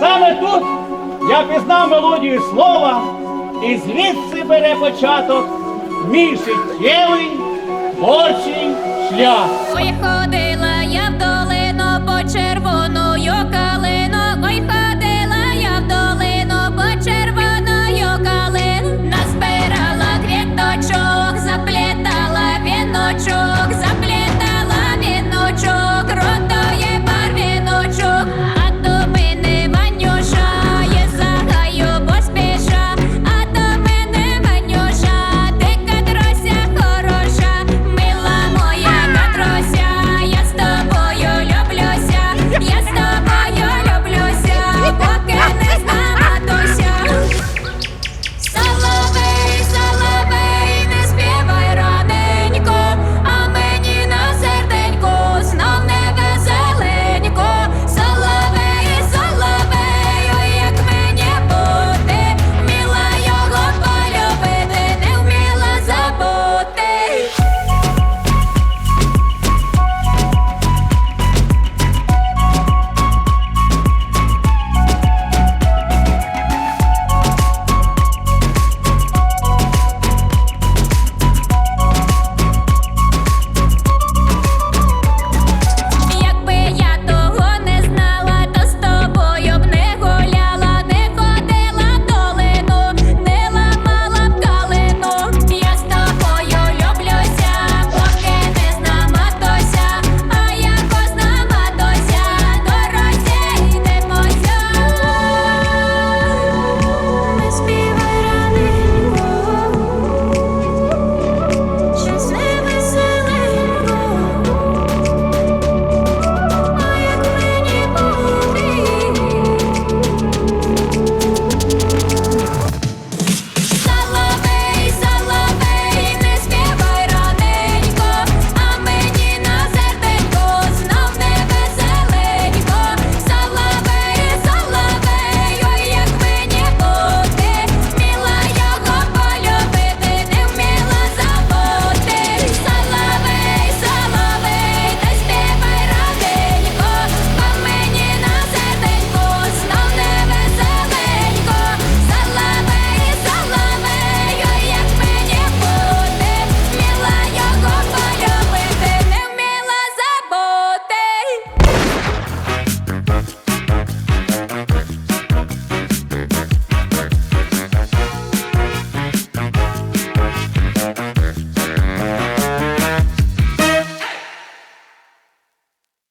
Саме тут я пізнав мелодію слова, і звідси бере початок мій життєвий творчий шлях. Ой, вдома.